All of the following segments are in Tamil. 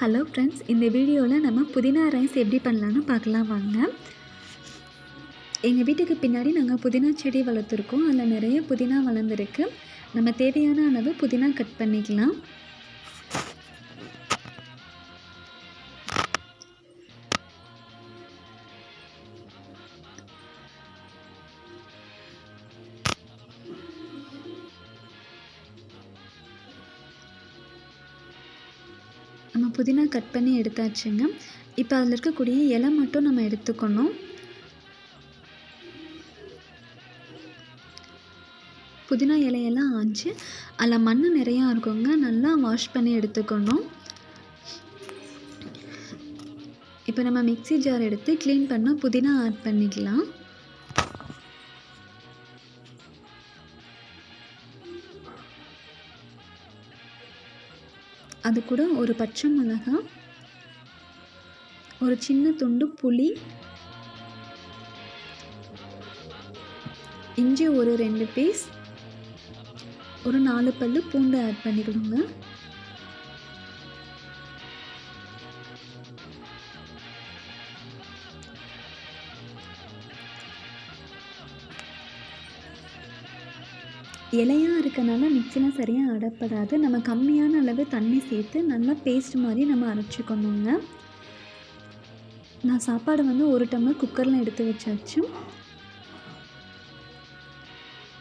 ஹலோ ஃப்ரெண்ட்ஸ் இந்த வீடியோவில் நம்ம புதினா ரைஸ் எப்படி பண்ணலான்னு பார்க்கலாம் வாங்க. எங்கள் வீட்டுக்கு பின்னாடி நாங்கள் புதினா செடி வளர்த்துருக்கோம். அதில் நிறைய புதினா வளர்ந்துருக்கு. நம்ம தேவையான அளவு புதினா கட் பண்ணிக்கலாம். நம்ம புதினா கட் பண்ணி எடுத்தாச்சுங்க. இப்போ அதில் இருக்கக்கூடிய இலை மட்டும் நம்ம எடுத்துக்கணும். புதினா இலையெல்லாம் ஆஞ்சு. அதில் மண் நிறையா இருக்குங்க. நல்லா வாஷ் பண்ணி எடுத்துக்கணும். இப்போ நம்ம மிக்சி ஜார் எடுத்து க்ளீன் பண்ணால் புதினா ஆட் பண்ணிக்கலாம். அது கூட ஒரு பச்சை மிளகாய் ஒரு சின்ன துண்டு புளி இஞ்சி ஒரு ரெண்டு பீஸ் ஒரு நாலு பல்லு பூண்டு ஆட் பண்ணிக்கணுங்க. இலையாக இருக்கனால மிக்சிலாம் சரியாக அடப்படாது. நம்ம கம்மியான அளவு தண்ணி சேர்த்து நல்லா பேஸ்ட் மாதிரி நம்ம அரைச்சிக்கணுங்க. நான் சாப்பாடு வந்து ஒரு டம்ளர் குக்கரில் எடுத்து வச்சாச்சு.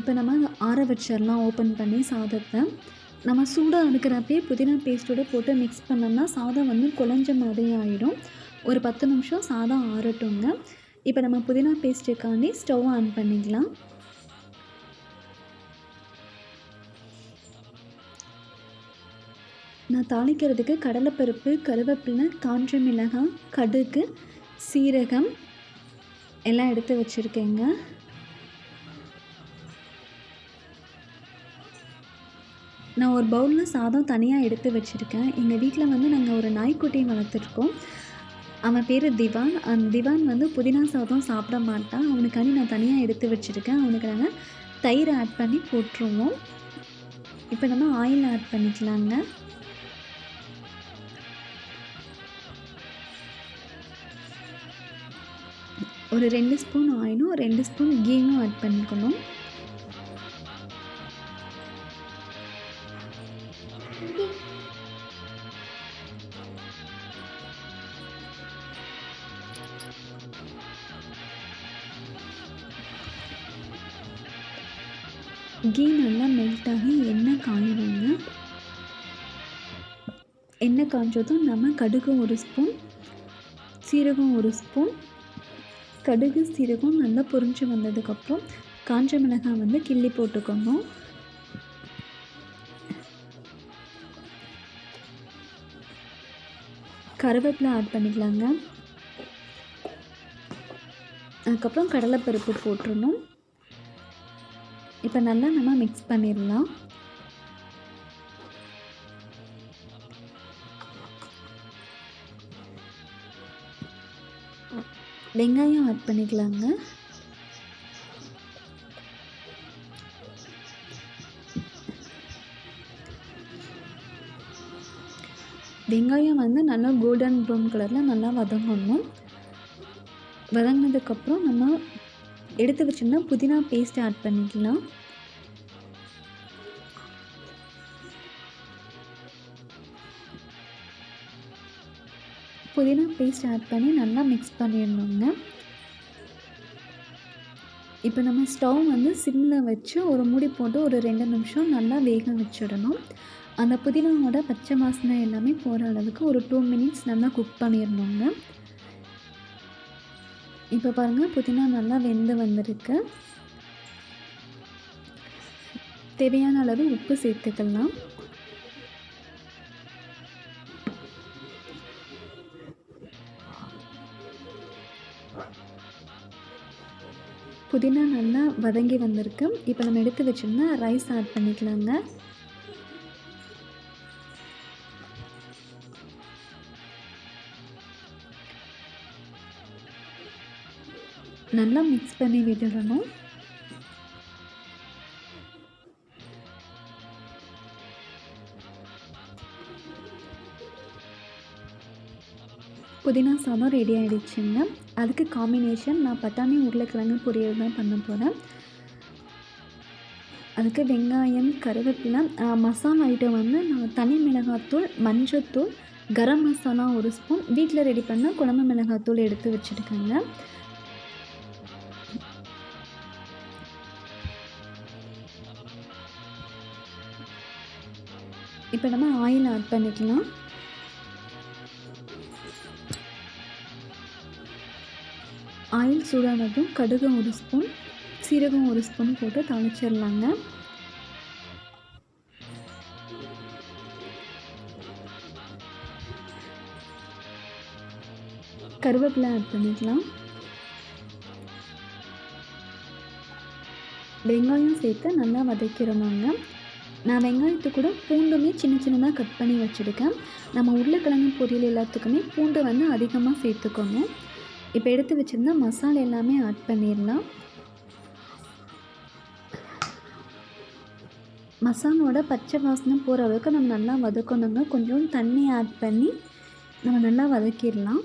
இப்போ நம்ம ஆற வச்சிடலாம் ஓப்பன் பண்ணி சாதத்தை. நம்ம சூடாக இருக்கிறப்பே புதினா பேஸ்ட்டோட போட்டு மிக்ஸ் பண்ணோம்னா சாதம் வந்து குழஞ்ச மாதிரி ஆகிடும் ஒரு பத்து நிமிஷம் சாதம் ஆறட்டுங்க. இப்போ நம்ம புதினா பேஸ்ட்டுக்காண்டி ஸ்டவ் ஆன் பண்ணிக்கலாம். நான் தாளிக்கிறதுக்கு கடலைப்பருப்பு கருவேப்பிலை காஞ்ச மிளகாய் கடுகு சீரகம் எல்லாம் எடுத்து வச்சுருக்கேங்க. நான் ஒரு பவுலில் சாதம் தனியாக எடுத்து வச்சுருக்கேன். எங்கள் வீட்டில் வந்து நாங்கள் ஒரு நாய்க்குட்டியை வளர்த்துருக்கோம். அவன் பேர் திவான். அந்த திவான் வந்து புதினா சாதம் சாப்பிட மாட்டான். அவனுக்காண்டி நான் தனியாக எடுத்து வச்சுருக்கேன். அவனுக்கு நாங்கள் தயிர் ஆட் பண்ணி போட்டுருவோம். இப்போ நம்ம ஆயில் ஆட் பண்ணிக்கலாங்க. ஒரு ரெண்டு ஸ்பூன் ஆயிலும் ரெண்டு ஸ்பூன் கீயும் ஆட் பண்ணிக்கணும். கீ நல்லா மெல்ட் ஆகி எண்ணெய் காயிடுங்க எண்ணெய் காய்ஞ்சதும் நம்ம கடுகு ஒரு ஸ்பூன் சீரகம் ஒரு ஸ்பூன் கடுகு சீரகம் நல்லா பொரிஞ்சு வந்ததுக்கப்புறம் காஞ்ச மிளகாய் வந்து கிள்ளி போட்டுக்கணும் கருவேப்பிலை ஆட் பண்ணிக்கலாங்க. அதுக்கப்புறம் கடலைப்பருப்பு போட்டுடணும் இப்போ நல்லா நம்ம மிக்ஸ் பண்ணிடலாம். வெங்காயம் ஆட் பண்ணிக்கலாங்க. வெங்காயம் வந்து நல்லா கோல்டன் ப்ரௌன் கலரில் நல்லா வதங்கணும். வதங்கினதுக்கப்புறம் நம்ம எடுத்து வச்சுருந்தா புதினா பேஸ்ட் ஆட் பண்ணிக்கலாம். புதினா பேஸ்ட் ஆட் பண்ணி நல்லா மிக்ஸ் பண்ணிடணுங்க. இப்போ நம்ம ஸ்டவ் வந்து சிம்மில் வச்சு ஒரு மூடி போட்டு ஒரு ரெண்டு நிமிஷம் நல்லா வேக வச்சிடணும். அந்த புதினாவோட பச்சை வாசனை எல்லாமே போகிற அளவுக்கு ஒரு டூ மினிட்ஸ் நல்லா குக் பண்ணிடணுங்க. இப்போ பாருங்கள் புதினா நல்லா வெந்து வந்திருக்கு. தேவையான அளவு உப்பு சேர்த்துக்கலாம். புதினா நல்லா வதங்கி வந்திருக்கு. இப்போ நம்ம எடுத்து வச்சுருந்தா ரைஸ் ஆட் பண்ணிக்கலாங்க. நல்லா மிக்ஸ் பண்ணி விட்டுடணும். புதினா சாதம் ரெடி ஆகிடுச்சுங்க அதுக்கு காம்பினேஷன் நான் பட்டாணி உருளைக்கிழங்கு பொரியல் தான் பண்ண போகிறேன் அதுக்கு வெங்காயம் கருவேப்பிலை மசாலா ஐட்டம் வந்து நான் தனி மிளகாத்தூள் மஞ்சத்தூள் கரம் மசாலா ஒரு ஸ்பூன் வீட்டில் ரெடி பண்ண குழம்பு மிளகாத்தூள் எடுத்து வச்சுருக்கேங்க இப்போ நம்ம ஆயில் ஆட் பண்ணிக்கலாம். ஆயில் சூடானதும் கடுகு ஒரு ஸ்பூன் சீரகம் ஒரு ஸ்பூன் போட்டு தாளிச்சிடலாங்க. கருவேப்பிலை ஆட் பண்ணிக்கலாம். வெங்காயம் சேர்த்து நல்லா வதக்கிடணுங்க நான் வெங்காயத்தை கூட பூண்டுமே சின்ன சின்னதாக கட் பண்ணி வச்சுருக்கேன். நம்ம உருளைக்கிழங்கு பொரியல் எல்லாத்துக்குமே பூண்டு வந்து அதிகமாக சேர்த்துக்கோங்க. இப்போ எடுத்து வச்சுருந்தா மசாலா எல்லாமே ஆட் பண்ணிடலாம். மசாலோட பச்சை வாசனை போகிற அளவுக்கு நம்ம நல்லா வதக்கணுங்க. கொஞ்சம் தண்ணி ஆட் பண்ணி நம்ம நல்லா வதக்கிடலாம்.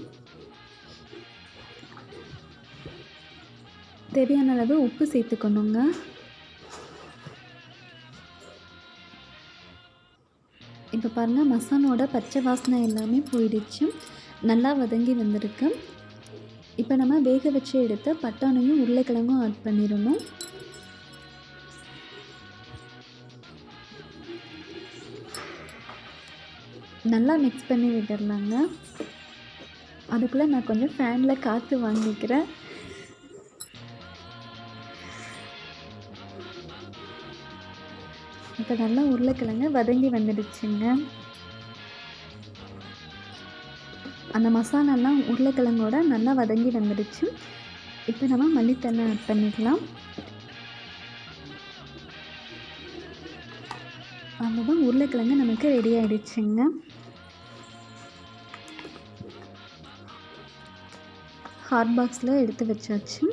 தேவையான அளவு உப்பு சேர்த்துக்கணுங்க. இப்போ பாருங்கள் மசாலோட பச்சை வாசனை எல்லாமே போயிடுச்சு. நல்லா வதங்கி வந்திருக்கு. இப்போ நம்ம வேக வச்சு எடுத்த பட்டாணியும் உருளைக்கிழங்கும் ஆட் பண்ணிடணும். நல்லா மிக்ஸ் பண்ணி விட்டுடலாங்க அதுக்குள்ளே நான் கொஞ்சம் ஃபேனில் காற்று வாங்கிக்கிறேன். இப்போ நல்லா உருளைக்கிழங்கு வதங்கி வந்துடுச்சுங்க. அந்த மசாலாலாம் உருளைக்கிழங்கோட நல்லா வதங்கி வந்துடுச்சு. இப்போ நம்ம மல்லித்தலை ஆட் பண்ணிக்கலாம். அவ்வளோதான் உருளைக்கிழங்கு நமக்கு ரெடி ஆகிடுச்சுங்க ஹாட் பாக்ஸில் எடுத்து வச்சாச்சு.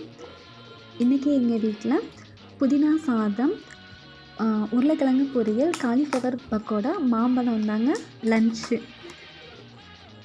இன்றைக்கி எங்கள் வீட்டில் புதினா சாதம் உருளைக்கிழங்கு பொரியல் காலிஃப்ளவர் பக்கோடா மாம்பழம் தாங்க lunch